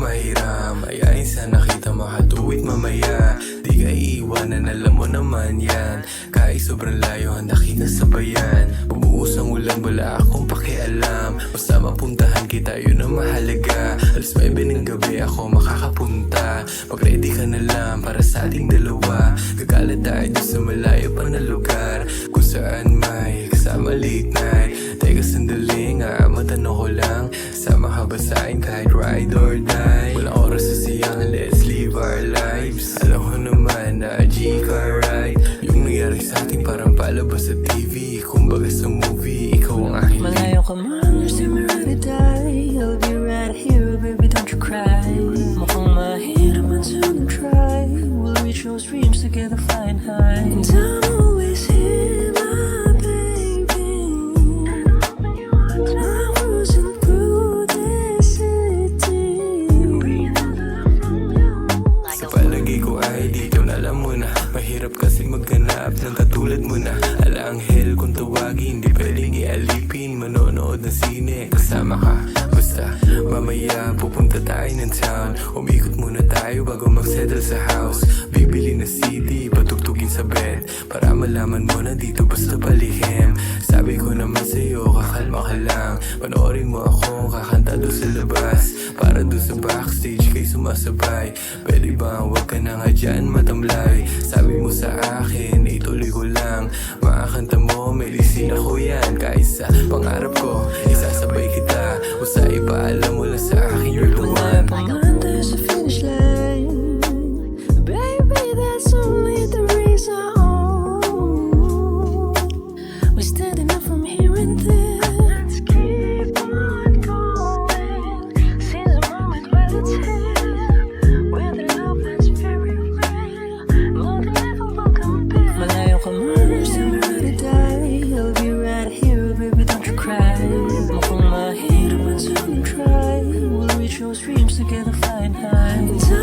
Mahiram Ayain sa nakita makatuwid mamaya Di ka iiwanan, alam mo naman yan. Kahit sobrang layo, handa kita sabayan. Bumuhos ang ulan, wala akong pakialam. Basta mapuntahan kita, yun ang mahalaga. Alas 9 ng gabi ako makakapunta. Mag-ready ka na lang para sa ating dalawa. Gagala tayo sa malayo pa na lugar. Kung saan may kasama late night TV Kumbaga sa movie, ikaw ang aking Malayo ka man, see me ready to die. I'll be right here, baby, don't you cry. Mukhang mahirap man to try. We'll reach those dreams together flying high. And I'm always here, my baby. I'm cruising Palagay ko ay dito na alam mo na Mahirap kasi maghanap ng katulad mo na. Ala anghel kung tawagin Di pwedeng ialipin. Manonood ng sine. Kasama ka Basta. Mamaya pupunta tayo ng town. Umikot muna tayo bago magsettle sa house. Bibili na CD Patugtugin sa bed. Para malaman mo na dito basta palihim. Sabi ko naman sa'yo kakalma ka lang. Panoorin mo ako kakanta doon sa labas. Para doon sa backstage kay sumasabay. Pwede ba huwag ka na nga dyan matamlay. Sabi mo sa akin ituloy ko lang. Makakanta mo may lisin ako yan. Kahit pangarap ko kita O sa iba alam mo lang sa akin you're the one. There's Baby, that's only the reason. We're standing up from here and there. Let's keep on going. The moment while it's here try. We'll reach those dreams together flying high